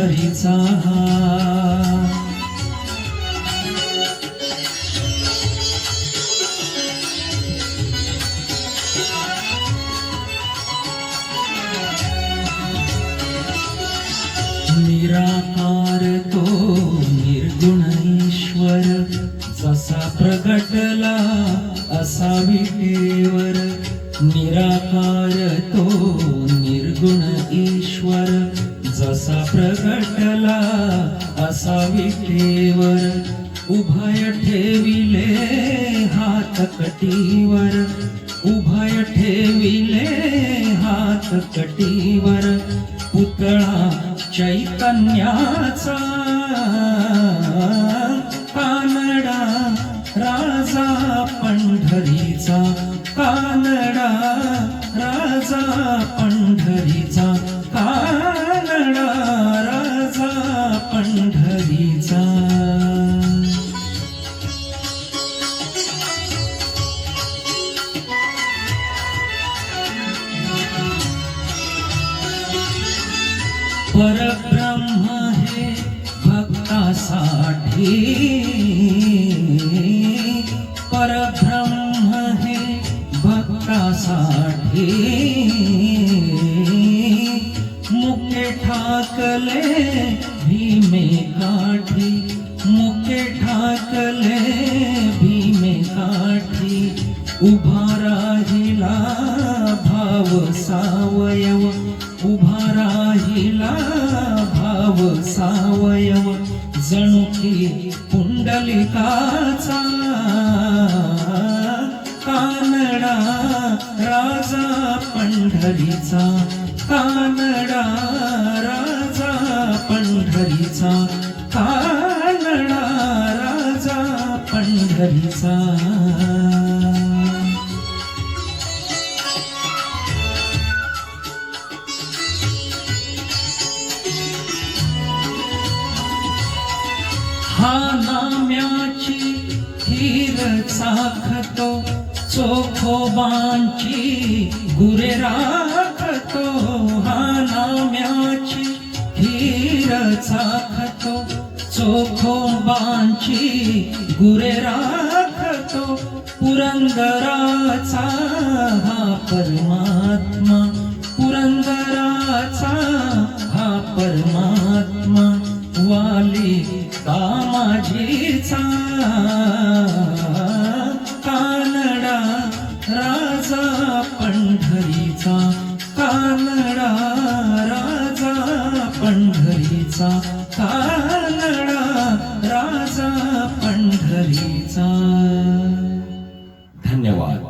हरीचा निराकार तो निर्गुण ईश्वर जसा प्रगटला असा विटेवर. निराकार प्रगटला असा विटेवर उभय ठेविले हात कटीवर. उभय ठेविले हात कटीवर. पुतळा चैतन्याचा. कानडा राजा पंढरीचा. कानडा राजा पंढरीचा. परब्रह्म हे भक्तासाठी. परब्रह्म हे भक्तासाठी. मुके ठाकले भीमे काठी. मुके ठाकले भीमे काठी. उभा राहिला भाव सावयव. उभा राहिला भाव सावयव जणू की पुंडलिकाचा. कानडा राजा पंढरीचा कानडा राजा पंढरीचा. कानडा राजा पंढरीचा. हा नाम्याची धीर साखतो चोखोबांची गुरे राखतो. हा नाम्याची धीर साखतो चोखोबांची गुरे राखतो. पुरंदराचा हा परमात्मा कानडा राजा पंढरीचा कानडा राजा पंढरीचा. धन्यवाद.